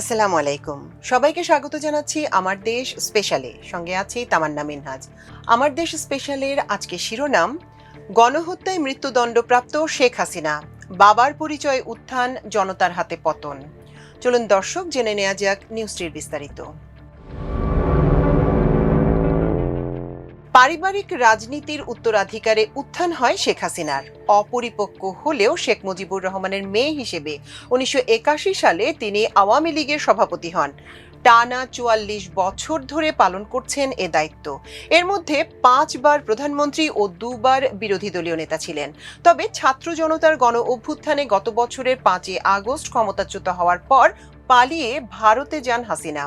আসসালামু আলাইকুম। সবাইকে স্বাগত জানাচ্ছি আমার দেশ স্পেশালে। সঙ্গে আছি তামান্না মিনহাজ। আমার দেশ স্পেশালের আজকে শিরোনাম, গণহত্যায় মৃত্যুদণ্ডপ্রাপ্ত শেখ হাসিনা, বাবার পরিচয় উত্থান, জনতার হাতে পতন। চলুন দর্শক জেনে নেওয়া যাক নিউজটির বিস্তারিত। পারিবারিক রাজনীতির উত্তরাধিকারে উত্থান হয় শেখ হাসিনার। অপরিপক্ক হলেও শেখ মুজিবুর রহমানের মেয়ে হিসেবে উনিশশো একাশি সালে তিনি আওয়ামী লীগের সভাপতি হন। টানা চুয়াল্লিশ বছর ধরে পালন করছেন এ দায়িত্ব। এর মধ্যে পাঁচবার প্রধানমন্ত্রী ও দুবার বিরোধী দলীয় নেতা ছিলেন। তবে ছাত্র জনতার গণ অভ্যুত্থানে গত বছরের পাঁচই আগস্ট ক্ষমতাচ্যুত হওয়ার পর পালিয়ে ভারতে যান হাসিনা।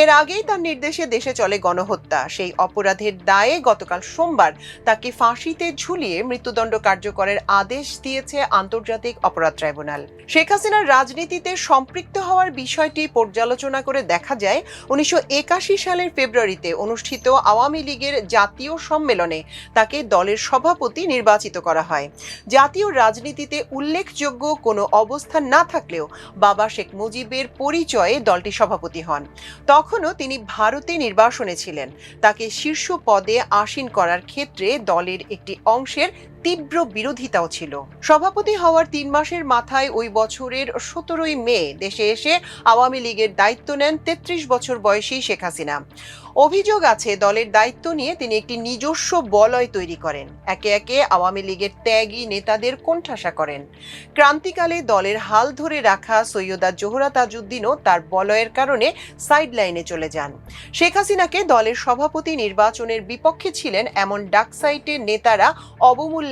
এর আগেই তার নির্দেশে দেশে চলে গণহত্যা। সেই অপরাধের দায়ে গতকাল সোমবার তাকে ফাঁসিতে ঝুলিয়ে মৃত্যুদণ্ড কার্যকরের আদেশ দিয়েছে আন্তর্জাতিক অপরাধ ট্রাইব্যুনাল। শেখ হাসিনার রাজনীতিতে সম্পৃক্ত হওয়ার বিষয়টি পর্যালোচনা করে দেখা যায়, উনিশশো একাশি সালের ফেব্রুয়ারিতে অনুষ্ঠিত আওয়ামী লীগের জাতীয় সম্মেলনে তাকে দলের সভাপতি নির্বাচিত করা হয়। জাতীয় রাজনীতিতে উল্লেখযোগ্য কোনো অবস্থান না থাকলেও বাবা শেখ মুজিবের পরিচয়ে দলটি সভাপতি হন। তখনও তিনি ভারতে নির্বাসনে ছিলেন। তাকে শীর্ষ পদে আসীন করার ক্ষেত্রে দলের একটি অংশের তীব্র বিরোধিতাও ছিল। সভাপতি হওয়ার তিন মাসের মাথায় ওই বছরের সতেরোই মে দেশে এসে আওয়ামী লীগের দায়িত্ব নেন তেত্রিশ বছর বয়সী শেখ হাসিনা। অভিযোগ আছে, দলের দায়িত্ব নিয়ে তিনি একটি নিজস্ব বলয় তৈরি করেন। একে একে আওয়ামী লীগের ত্যাগী নেতাদের কোণঠাসা করেন। ক্রান্তিকালে দলের হাল ধরে রাখা সৈয়দা জোহরা তাজউদ্দিনও তার বলয়ের কারণে সাইড লাইনে চলে যান। শেখ হাসিনাকে দলের সভাপতি নির্বাচনের বিপক্ষে ছিলেন এমন ডাকসাইটের নেতারা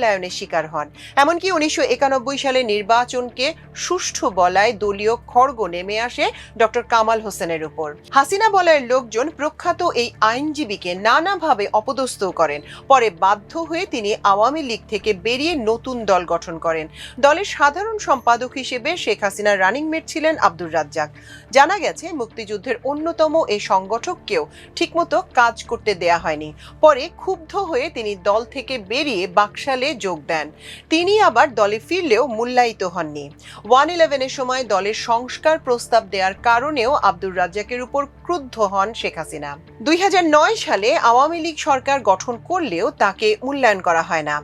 অবমূল্যায়নের শিকার হন। এমনকি উনিশশো একানব্বই সালে নির্বাচনকে সুষ্ঠু বলায় দলীয় খড়গ নেমে আসে ডক্টর কামাল হোসেনের উপর। হাসিনা বলয়ের লোকজন প্রখ্যাত এই আইনজীবীকে নানাভাবে অপদস্থ করেন। পরে বাধ্য হয়ে তিনি আওয়ামী লীগ থেকে বেরিয়ে নতুন দল গঠন করেন। দলের সাধারণ সম্পাদক হিসেবে শেখ হাসিনার রানিং মেট ছিলেন আব্দুর রাজ্জাক। জানা গেছে, মুক্তিযুদ্ধের অন্যতম এই সংগঠককেও ঠিকমতো কাজ করতে দেয়া হয়নি। পরে ক্ষুব্ধ হয়ে তিনি দল থেকে বেরিয়ে বাকশালে যোগ দেন। তিনি আবার দলে ফিরলেও মূল্যায়িত হননি। ওয়ান ইলেভেনের সময় দলের সংস্কার প্রস্তাব দেওয়ার কারণেও আব্দুর রাজ্জাকের উপর ক্রুদ্ধ হন শেখ হাসিনা। দুই হাজার নয় সালে আওয়ামী লীগ সরকার গঠন করলেও তাকে মূল্যায়ন করা হয় না।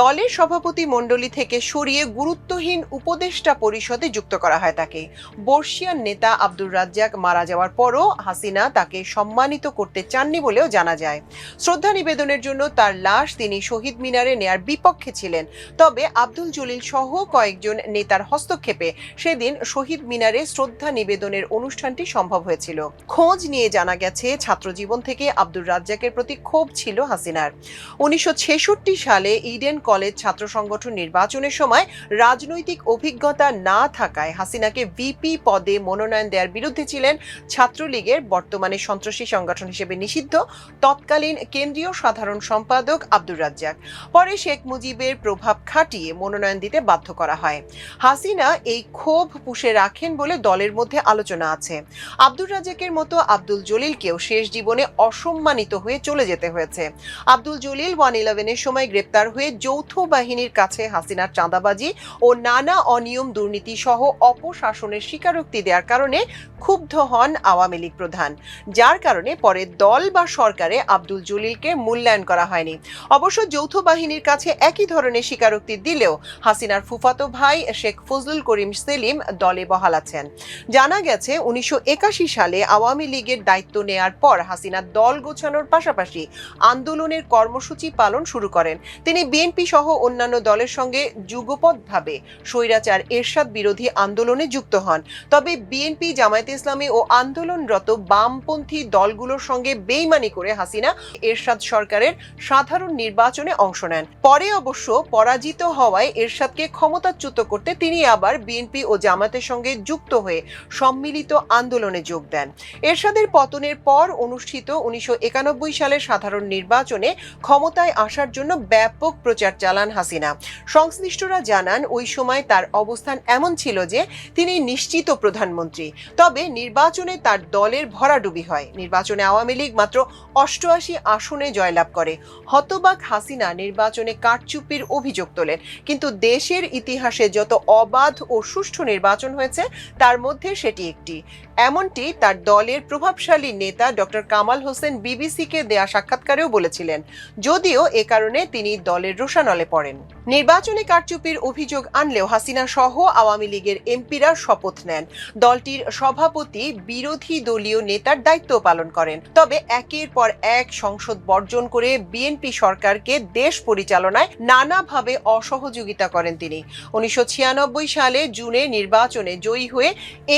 দলের সভাপতি মণ্ডলী থেকে সরিয়ে গুরুত্বহীন উপদেষ্টা পরিষদে যুক্ত করা হয় তাকে। বর্ষিয়ান নেতা আব্দুর রাজ্জাক মারা যাওয়ার পরও হাসিনা তাকে সম্মানিত করতে চাননি বলেও জানা যায়। শ্রদ্ধা নিবেদনের জন্য তার লাশ তিনি শহীদ মিনারে নেয়ার বিপক্ষে ছিলেন। তবে আব্দুল জলিল সহ কয়েকজন নেতার হস্তক্ষেপে সেদিন শহীদ মিনারে শ্রদ্ধা নিবেদনের অনুষ্ঠানটি সম্ভব হয়েছিল। খোঁজ নিয়ে জানা গেছে, ছাত্র জীবন থেকে আব্দুর রাজ্জাকের প্রতি ক্ষোভ ছিল হাসিনার। উনিশশো ছেষট্টি সালে ইডেন কলেজ ছাত্র সংগঠন নির্বাচনের সময় রাজনৈতিক অভিজ্ঞতা না থাকায় হাসিনাকে ভিপি পদে মনোনয়ন দেওয়ার বিরুদ্ধে ছিলেন ছাত্রলীগের বর্তমানে সন্ত্রাসী সংগঠন হিসেবে নিষিদ্ধ তৎকালীন কেন্দ্রীয় সাধারণ সম্পাদক আব্দুর রাজ্জাক। পরে শেখ মুজিবের প্রভাব খাটিয়ে মনোনয়ন দিতে বাধ্য করা হয়। হাসিনা এই ক্ষোভ পুষে রাখেন বলে দলের মধ্যে আলোচনা আছে। আব্দুর রাজ্জাকের মতো আব্দুল জলিলকেও শেষ জীবনে অসম্মানিত হয়ে চলে যেতে হয়েছে। আব্দুল জলিল ওয়ান ইলেভেনের সময় গ্রেপ্তার হয়ে যৌথ বাহিনীর কাছে হাসিনার চাঁদাবাজি ও নানা অনিয়ম দুর্নীতি সহ অপশাসনের স্বীকারোক্তি দেওয়ার কারণে ক্ষুব্ধ হন আওয়ামী লীগ প্রধান। যার কারণে পরে দল বা সরকারে আব্দুল জলিলকে মূল্যায়ন করা হয়নি। অবশ্য যৌথ বাহিনীর কাছে একই ধরনের স্বীকারোক্তি দিলেও হাসিনার ফুফাতো ভাই শেখ ফজলুল করিম সেলিম দলে বহাল আছেন। জানা গেছে, উনিশশো একাশি সালে আওয়ামী লীগের দায়িত্ব নেয়ার পর হাসিনা দল গোছানোর পাশাপাশি আন্দোলনের কর্মসূচি পালন শুরু করেন। তিনি বিএনপি সহ অন্যান্য দলের সঙ্গে যুগপৎভাবে স্বৈরাচার এরশাদ বিরোধী আন্দোলনে যুক্ত হন। তবে বিএনপি, জামায়াতে ইসলামী ও আন্দোলনরত বামপন্থী দলগুলোর সঙ্গে বেইমানি করে হাসিনা এরশাদ সরকারের সাধারণ নির্বাচনে অংশ নেন। পরে অবশ্য পরাজিত হওয়ায় এরশাদকে ক্ষমতাচ্যুত করতে তিনি আবার বিএনপি ও জামায়াতের সঙ্গে যুক্ত হয়ে সম্মিলিত আন্দোলনে যোগ দেন। এরশাদের পতনের পর অনুষ্ঠিত উনিশশো একানব্বই সালের সাধারণ নির্বাচনে ক্ষমতায় আসার জন্য ব্যাপক প্রচার চালান হাসিনা। সংশ্লিষ্টরা জানান, ওই সময় তার অবস্থান এমন ছিল যে তিনি নিশ্চিত প্রধানমন্ত্রী। তবে নির্বাচনে তার দলের ভরাডুবি হয়। নির্বাচনে আওয়ামী লীগ মাত্র অষ্টআশি আসনে জয়লাভ করে। হতবাক হাসিনা নির্বাচনে কারচুপির অভিযোগ তোলেন। কিন্তু দেশের ইতিহাসে যত অবাধ ও সুষ্ঠু নির্বাচন হয়েছে, তার মধ্যে সেটি একটি। এমনটি তার দলের প্রভাবশালী নেতা ডক্টর কামাল হোসেন বিবিসিকে দেয়া সাক্ষাৎকারেও বলেছিলেন, যদিও এ কারণে তিনি দলের রোষানলে পড়েন। নির্বাচনে কারচুপির অভিযোগ আনলেও হাসিনা সহ আওয়ামী লীগের এমপিরা শপথ নেন। দলটির সভাপতি বিরোধী দলীয় নেতার দায়িত্ব পালন করেন। তবে একের পর এক সংসদ বর্জন করে বিএনপি সরকারকে দেশ পরিচালনায় নানাভাবে অসহযোগিতা করেন তিনি। উনিশশো ছিয়ানব্বই সালে জুনে নির্বাচনে জয়ী হয়ে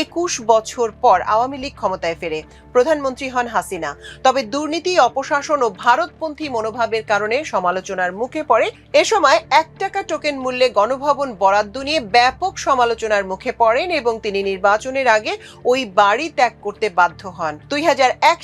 একুশ বছর পর আওয়ামী লীগ ক্ষমতায় ফেরে। প্রধানমন্ত্রী হন হাসিনা। তবে দুর্নীতি, অপশাসন ও ভারতপন্থী মনোভাবের কারণে সমালোচনার মুখে পড়ে। এ সময় এক টাকা টোকেন মূল্যে গণভবন বরাদ্দ নিয়ে ব্যাপক সমালোচনার মুখে পড়েন এবং তিনি নির্বাচনের আগে ওই বাড়ি ত্যাগ করতে বাধ্য হন। দুই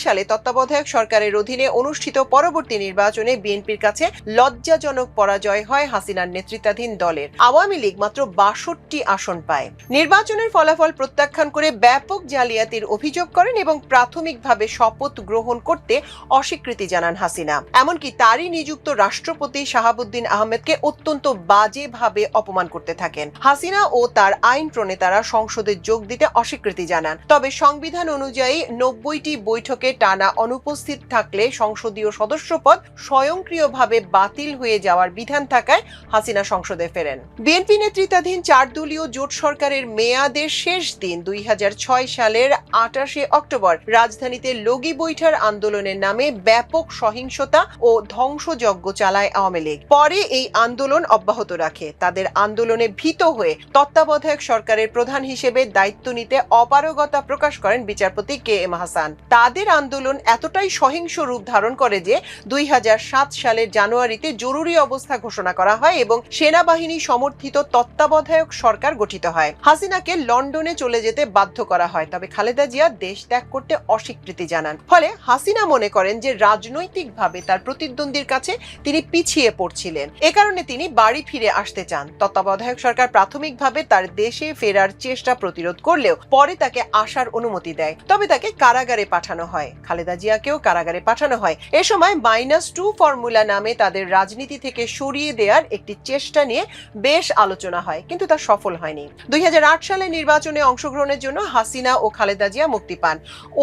সালে তত্ত্বাবধায়ক সরকারের অধীনে অনুষ্ঠিত পরবর্তী নির্বাচনে বিএনপির কাছে লজ্জাজনক পরাজয় হয় হাসিনার নেতৃত্বাধীন দলের। আওয়ামী লীগ মাত্র বাষট্টি আসন পায়। নির্বাচনের ফলাফল প্রত্যাখ্যান করে ব্যাপক জালিয়াতির অভিযোগ করেন এবং প্রাথমিকভাবে শপথ গ্রহণ করতে অস্বীকৃতি জানান হাসিনা। এমনকি তারই নিযুক্ত রাষ্ট্রপতি শাহাবুদ্দিন আহমেদকে অত্যন্ত বাজেভাবে অপমান করতে থাকেন। হাসিনা ও তার আইন প্রণেতারা সংসদে যোগ দিতে অস্বীকৃতি জানান। তবে সংবিধান অনুযায়ী নব্বইটি বৈঠকে টানা অনুপস্থিত থাকলে সংসদীয় সদস্যপদ স্বয়ংক্রিয়ভাবে বাতিল হয়ে যাওয়ার বিধান থাকায় হাসিনা সংসদে ফেরেন। বিএনপি নেতৃত্বাধীন চার দলীয় জোট সরকারের মেয়াদের শেষ দিন দুই হাজার ছয় সালের আটাশে অক্টোবর রাজধানীতে লগি বৈঠার আন্দোলনের নামে ব্যাপক সহিংসতা ও ধ্বংসযজ্ঞ চালায় আওয়ামী লীগ। পরে এই আন্দোলন অব্যাহত রাখে। তাদের আন্দোলনে ভীত হয়ে তত্ত্বাবধায়ক সরকারের প্রধান হিসেবে দায়িত্ব নিতে অপারগতা প্রকাশ করেন বিচারপতি কে এম হাসান। তাদের আন্দোলন এতটাই সহিংস রূপ ধারণ করে যে দুই হাজার সাত সালের জানুয়ারিতে জরুরি অবস্থা ঘোষণা করা হয় এবং সেনাবাহিনী সমর্থিত তত্ত্বাবধায়ক সরকার গঠিত হয়। হাসিনাকে লন্ডনে চলে যেতে বাধ্য করা হয়। তবে খালেদা জিয়া দেশ ত্যাগ করতে অস্বীকৃতি জানান। ফলে হাসিনা মনে করেন যে রাজনৈতিকভাবে তার প্রতিদ্বন্দ্বীর কাছে তিনি পিছিয়ে পড়ছিলেন। এ কারণে তিনি বাড়ি ফিরে আসতে চান। তত্ত্বাবধায়ক সরকার প্রাথমিকভাবে তার দেশে ফেরার চেষ্টা প্রতিরোধ করলেও পরে তাকে আসার অনুমতি দেয়। তবে তাকে কারাগারে পাঠানো হয়। খালেদা জিয়াকেও কারাগারে পাঠানো হয়। এ সময় মাইনাস টু ফর্মুলা নামে তাদের রাজনীতি থেকে সরিয়ে দেওয়ার একটি চেষ্টা নিয়ে বেশ আলোচনা হয়, কিন্তু তা সফল হয়নি। দুই হাজার আট সালে নির্বাচনে অংশগ্রহণের জন্য হাসিনা ও খালেদা জিয়া মুক্তি পান।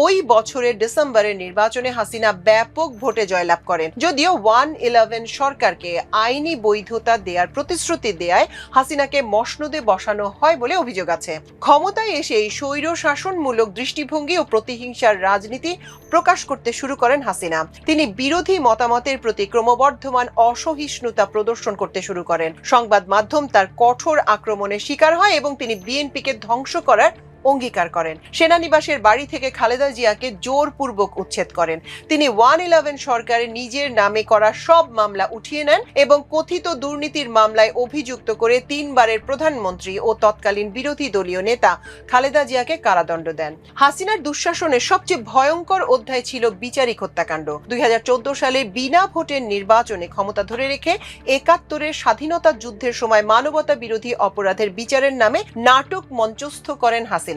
ওই বছরের ডিসেম্বরের নির্বাচনে হাসিনা ব্যাপক ভোটে জয়লাভ করেন। যদিও ওয়ান ইলেভেন সরকারকে আইনি বৈধতা দেওয়ার প্রতিশ্রুতি দেয় হাসিনাকে মসনদে বসানো হয় বলে অভিযোগ আছে। ক্ষমতায় এসেই স্বৈর শাসনমূলক দৃষ্টিভঙ্গি ও প্রতিহিংসার রাজনীতি প্রকাশ করতে শুরু করেন হাসিনা। তিনি বিরোধী মতামতের প্রতি ক্রমবর্ধমান অসহিষ্ণুতা প্রদর্শন করতে শুরু করেন। সংবাদ মাধ্যম তার কঠোর আক্রমণের শিকার হয় এবং তিনি বিএনপিকে ধ্বংস করার অঙ্গীকার করেন। সেনানিবাসের বাড়ি থেকে খালেদা জিয়াকে জোরপূর্বক উচ্ছেদ করেন। তিনি ওয়ান ইলেভেন সরকারের নিজের নামে করা সব মামলা উঠিয়ে নেন এবং কথিত দুর্নীতির মামলায় অভিযুক্ত করে তিনবারের প্রধানমন্ত্রী ও তৎকালীন বিরোধী দলীয় নেতা খালেদা জিয়াকে কারাদণ্ড দেন। হাসিনার দুঃশাসনের সবচেয়ে ভয়ঙ্কর অধ্যায় ছিল বিচারিক হত্যাকাণ্ড। দুই হাজার চোদ্দ সালে বিনা ভোটের নির্বাচনে ক্ষমতা ধরে রেখে একাত্তরের স্বাধীনতা যুদ্ধের সময় মানবতা বিরোধী অপরাধের বিচারের নামে নাটক মঞ্চস্থ করেন হাসিনা।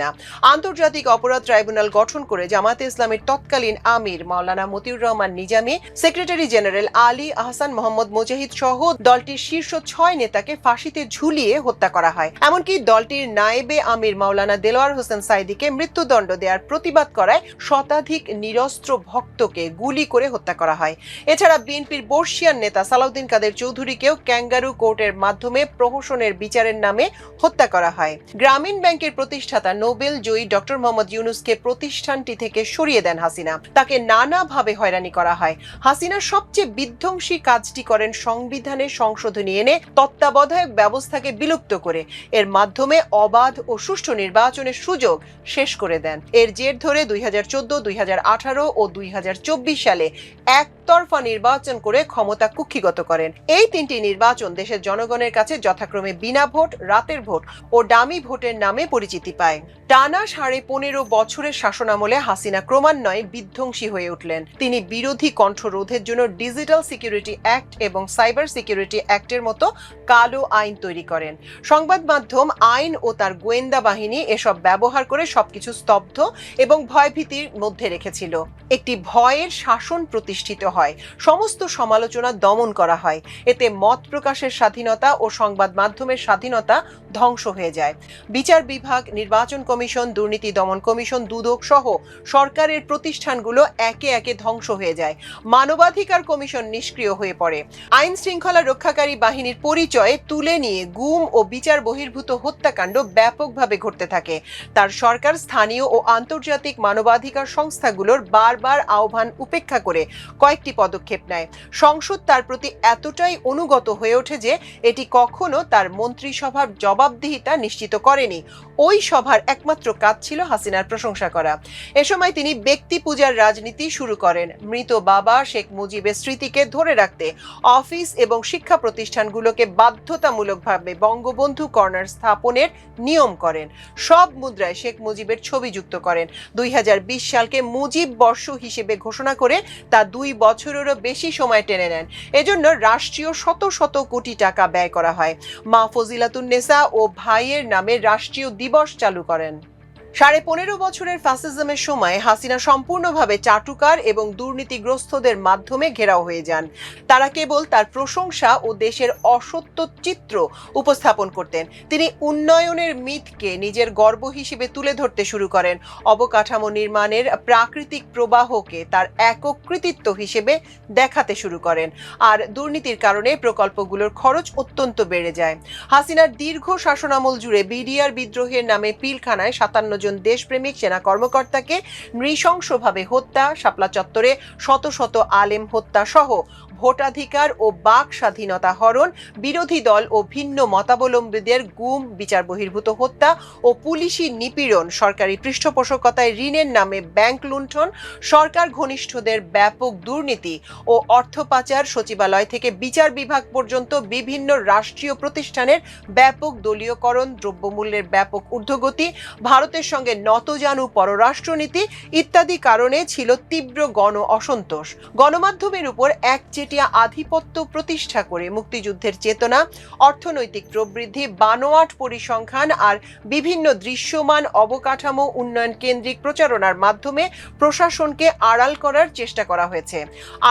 আন্তর্জাতিক অপরাধ ট্রাইব্যুনাল গঠন করে জামাতে ইসলামের তৎকালীন আমির মাওলানা মতিউর রহমান নিজামী, সেক্রেটারি জেনারেল আলী আহসান মোহাম্মদ মুজাহিদ সহ দলটির শীর্ষ ছয় নেতাকে ফাঁসিতে ঝুলিয়ে হত্যা করা হয়। এমনকি দলটির নায়েবে আমির মাওলানা দেলোয়ার হোসেন সাইদিকে মৃত্যুদণ্ড দেওয়ার প্রতিবাদ করায় শতাধিক নিরস্ত্র ভক্তকে গুলি করে হত্যা করা হয়। এছাড়া বিএনপির বর্ষিয়ান নেতা সালাউদ্দিন কাদের চৌধুরীকেও ক্যাঙ্গারু কোর্টের মাধ্যমে প্রহসনের বিচারের নামে হত্যা করা হয়। গ্রামীণ ব্যাংকের প্রতিষ্ঠাতা নোবেল জয়ী ডক্টর মোহাম্মদ ইউনুসকে প্রতিষ্ঠানটি থেকে সরিয়ে দেন হাসিনা। তাকে নানাভাবে হয়রানি করা হয়। হাসিনা সবচেয়ে বিধ্বংসী কাজটি করেন সংবিধানে সংশোধনী এনে তত্ত্বাবধায়ক ব্যবস্থাকে বিলুপ্ত করে। এর মাধ্যমে অবাধ ও সুষ্ঠু নির্বাচনের সুযোগ শেষ করে দেন। এর জের ধরে দুই হাজার চোদ্দ, দুই হাজার আঠারো ও দুই হাজার চব্বিশ সালে একতরফা নির্বাচন করে ক্ষমতা কুক্ষিগত করেন। এই তিনটি নির্বাচন দেশের জনগণের কাছে যথাক্রমে বিনা ভোট, রাতের ভোট ও ডামি ভোটের নামে পরিচিতি পায়। টানা সাড়ে পনেরো বছরের শাসনামলে হাসিনা ক্রমান্বয়ে বিধ্বংসী হয়ে উঠলেন। তিনি বিরোধী কণ্ঠ রোধের জন্য ডিজিটাল সিকিউরিটি অ্যাক্ট এবং সাইবার সিকিউরিটি অ্যাক্টের মতো কালো আইন তৈরি করেন। সংবাদ মাধ্যম আইন ও তার গোয়েন্দা বাহিনী এসব ব্যবহার করে সবকিছু স্তব্ধ এবং ভয়ভীতির মধ্যে রেখেছিল। একটি ভয়ের শাসন প্রতিষ্ঠিত হয়। সমস্ত সমালোচনা দমন করা হয়। এতে মত প্রকাশের স্বাধীনতা ও সংবাদ মাধ্যমের স্বাধীনতা ধ্বংস হয়ে যায়। বিচার বিভাগ, নির্বাচন নির্বাচন কমিশন, দুর্নীতি দমন কমিশন, দুদক সহ সরকারের প্রতিষ্ঠানগুলো একে একে ধ্বংস হয়ে যায়। মানবাধিকার কমিশন নিষ্ক্রিয় হয়ে পড়ে। আইন শৃঙ্খলা রক্ষাকারী বাহিনীর পরিচয়ে তুলে নিয়ে গুম ও বিচার বহির্ভূত হত্যাকাণ্ড ব্যাপকভাবে ঘটতে থাকে। তার সরকার, স্থানীয় ও আন্তর্জাতিক মানবাধিকার সংস্থাগুলোর বারবার আহ্বান উপেক্ষা করে কয়েকটি পদক্ষেপ নেয়। সংসদ তার প্রতি এতটাই অনুগত হয়ে ওঠে যে এটি কখনো তার মন্ত্রিসভার জবাবদিহিতা নিশ্চিত করেনি। ওই সভার একমাত্র কাজ ছিল হাসিনার প্রশংসা করা। এ সময় তিনি ব্যক্তি পূজার রাজনীতি শুরু করেন। মৃত বাবা শেখ মুজিবের স্মৃতিকে ধরে রাখতে অফিস এবং শিক্ষা প্রতিষ্ঠানগুলোকে বাধ্যতামূলকভাবে বঙ্গবন্ধু কর্নার স্থাপনের নিয়ম করেন। সব মুদ্রায় শেখ মুজিবের ছবি যুক্ত করেন। দুই হাজার বিশ সালকে মুজিব বর্ষ হিসেবে ঘোষণা করে তা দুই বছরেরও বেশি সময় টেনে নেন। এজন্য রাষ্ট্রীয় শত শত কোটি টাকা ব্যয় করা হয়। মা ফজিলাতুন্নেসা ও ভাইয়ের নামে রাষ্ট্রীয় দিবস চালু করেন সাড়ে পনেরো বছরের ফ্যাসিজমের সময় হাসিনা সম্পূর্ণভাবে চাটুকার এবং দুর্নীতিগ্রস্তদের মাধ্যমে ঘেরাও হয়ে যান। তারা কেবল তার প্রশংসা ও দেশের অসত্য চিত্র উপস্থাপন করতেন। তিনি উন্নয়নের মিথকে নিজের গর্ব হিসেবে তুলে ধরতে শুরু করেন। অবকাঠামো নির্মাণের প্রাকৃতিক প্রবাহকে তার একক কৃতিত্ব হিসেবে দেখাতে শুরু করেন। আর দুর্নীতির কারণে প্রকল্পগুলোর খরচ অত্যন্ত বেড়ে যায়। হাসিনার দীর্ঘ শাসনামল জুড়ে বিডিআর বিদ্রোহের নামে পিলখানায় সাতান্ন জন দেশপ্রেমিক সেনা কর্মকর্তাকে নৃশংসভাবে হত্যা শাপলা চত্বরে শত শত আলেম হত্যা সহ ভোটাধিকার ও বাক স্বাধীনতা হরণ, বিরোধী দল ও ভিন্ন মতাবলম্বীদের গুম, বিচার বহির্ভূত হত্যা ও পুলিশি নিপীড়ন, সরকারি পৃষ্ঠপোষকতায় ঋণের নামে ব্যাংক লুণ্ঠন, সরকার ঘনিষ্ঠদের ব্যাপক দুর্নীতি ও অর্থ পাচার, সচিবালয় থেকে বিচার বিভাগ পর্যন্ত বিভিন্ন রাষ্ট্রীয় প্রতিষ্ঠানের ব্যাপক দলীয়করণ, দ্রব্যমূল্যের ব্যাপক ঊর্ধ্বগতি, ভারতের সঙ্গে নতজানু পররাষ্ট্রনীতি ইত্যাদি কারণে ছিল তীব্র গণ অসন্তোষ। গণমাধ্যমের উপর একচেটিয়া আধিপত্য প্রতিষ্ঠা করে মুক্তিযুদ্ধের চেতনা, অর্থনৈতিক প্রবৃদ্ধি, বানোয়াট পরিসংখ্যান আর বিভিন্ন দৃশ্যমান অবকাঠামো উন্নয়ন কেন্দ্রিক প্রচারণার মাধ্যমে প্রশাসনকে আড়াল করার চেষ্টা করা হয়েছে।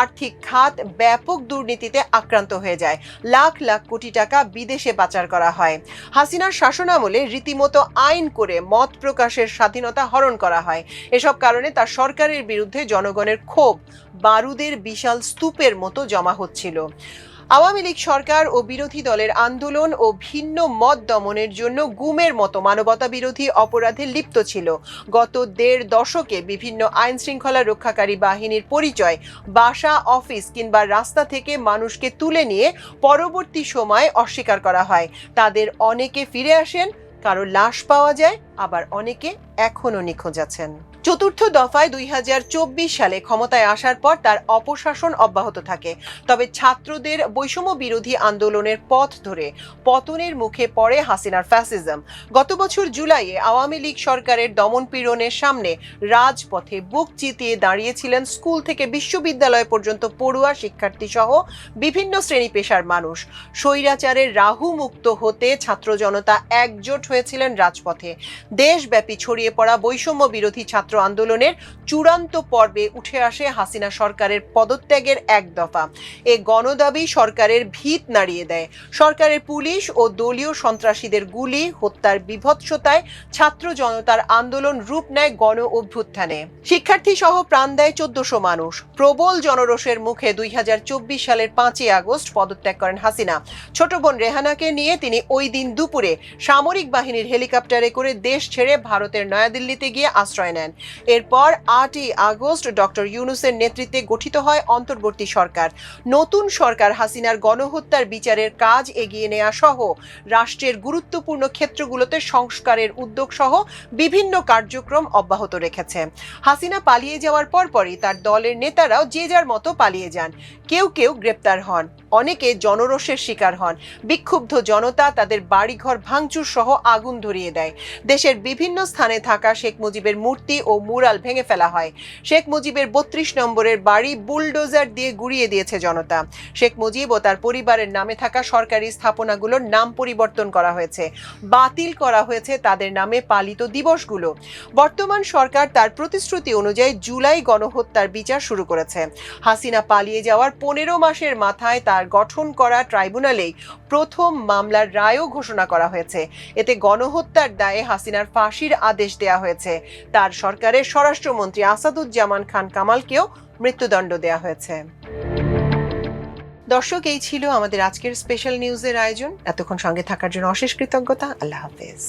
আর্থিক খাত ব্যাপক দুর্নীতিতে আক্রান্ত হয়ে যায়। লাখ লাখ কোটি টাকা বিদেশে পাচার করা হয়। হাসিনার শাসনামলে রীতিমতো আইন করে মত প্রকাশের স্বাধীনতা হরণ করা হয়। এসব কারণে তার সরকারের বিরুদ্ধে জনগণের ক্ষোভ, বারুদের বিশাল স্তূপের মতো জমা হচ্ছিল। আওয়ামী লীগ সরকার ও বিরোধী দলের আন্দোলন ও ভিন্ন মত দমনের জন্য গুমের মতো মানবতা বিরোধী অপরাধে লিপ্ত ছিল। গত দেড় দশকে বিভিন্ন আইন শৃঙ্খলা রক্ষাকারী বাহিনীর পরিচয়, বাসা, অফিস কিংবা রাস্তা থেকে মানুষকে তুলে নিয়ে পরবর্তী সময় অস্বীকার করা হয়। তাদের অনেকে ফিরে আসেন, কারও লাশ পাওয়া যায়, আবার অনেকে এখনও নিখোঁজ আছেন। চতুর্থ দফায় দুই হাজার চব্বিশ সালে ক্ষমতায় আসার পর তার অপশাসন অব্যাহত থাকে। তবে ছাত্রদের বৈষম্য বিরোধী আন্দোলনের পথ ধরে পতনের মুখে পড়ে হাসিনার ফ্যাসিজম গত বছর জুলাইয়ে আওয়ামী লীগ সরকারের দমন পীড়নের সামনে রাজপথে বুক চিতিয়ে দাঁড়িয়েছিলেন স্কুল থেকে বিশ্ববিদ্যালয় পর্যন্ত পড়ুয়া শিক্ষার্থী সহ বিভিন্ন শ্রেণি পেশার মানুষ। স্বৈরাচারের রাহু মুক্ত হতে ছাত্র জনতা একজোট হয়েছিলেন রাজপথে। দেশব্যাপী ছড়িয়ে পড়া বৈষম্য বিরোধী ছাত্র আন্দোলনের চূড়ান্ত পর্বে উঠে আসে হাসিনা সরকারের পদত্যাগের এক দফা। এ গণদাবি সরকারের ভিত নাড়িয়ে দেয়। সরকারের পুলিশ ও দলীয় সন্ত্রাসীদের গুলি, হত্যার বিভৎসতায় ছাত্র জনতার আন্দোলন রূপ নেয় গণ অভ্যুত্থানে। শিক্ষার্থী সহ প্রাণ দেয় চোদ্দশো মানুষ। প্রবল জনরোষের মুখে দুই হাজার চব্বিশ সালের পাঁচই আগস্ট পদত্যাগ করেন হাসিনা। ছোট বোন রেহানাকে নিয়ে তিনি ওই দিন দুপুরে সামরিক বাহিনীর হেলিকপ্টারে করে দেশ ছেড়ে ভারতের নয়াদিল্লিতে গিয়ে আশ্রয় নেন। এরপর আটই আগস্ট ডক্টর ইউনুসের নেতৃত্বে গঠিত হয় অন্তর্বর্তী সরকার। নতুন সরকার হাসিনার গণহত্যার বিচারের কাজ এগিয়ে নেওয়া সহ রাষ্ট্রের গুরুত্বপূর্ণ ক্ষেত্রগুলোতে সংস্কারের উদ্যোগ সহ বিভিন্ন কার্যক্রম অব্যাহত রেখেছে। হাসিনা পালিয়ে যাওয়ার পরপরই তার দলের নেতারাও যে যার মতো পালিয়ে যান। কেউ কেউ গ্রেপ্তার হন। অনেকে জনরোষের শিকার হন। বিক্ষুব্ধ জনতা তাদের বাড়িঘর ভাঙচুর সহ আগুন ধরিয়ে দেয়। দেশের বিভিন্ন স্থানে থাকা শেখ মুজিবের মূর্তি ও মুরাল ভেঙে ফেলা হয়। শেখ মুজিবের বত্রিশ নম্বরের বাড়ি বুলডোজার দিয়ে গুড়িয়ে দিয়েছে জনতা। শেখ মুজিব ও তার পরিবারের নামে থাকা সরকারি স্থাপনাগুলোর নাম পরিবর্তন করা হয়েছে। বাতিল করা হয়েছে তাদের নামে পালিত দিবসগুলো। বর্তমান সরকার তার প্রতিশ্রুতি অনুযায়ী জুলাই গণহত্যার বিচার শুরু করেছে। হাসিনা পালিয়ে যাওয়ার পনেরো মাসের মাথায় তার তার গঠন করা ট্রাইব্যুনালেই প্রথম মামলার রায়ও ঘোষণা করা হয়েছে। এতে গণহত্যার দায়ে হাসিনার ফাঁসির আদেশ দেয়া হয়েছে। তার সরকারের স্বরাষ্ট্রমন্ত্রী আসাদুজ্জামান খান কামালকেও মৃত্যুদণ্ড দেয়া হয়েছে। দর্শক, এই ছিল আমাদের আজকের স্পেশাল নিউজের আয়োজন। এতক্ষণ সঙ্গে থাকার জন্য অশেষ কৃতজ্ঞতা। আল্লাহ হাফেজ।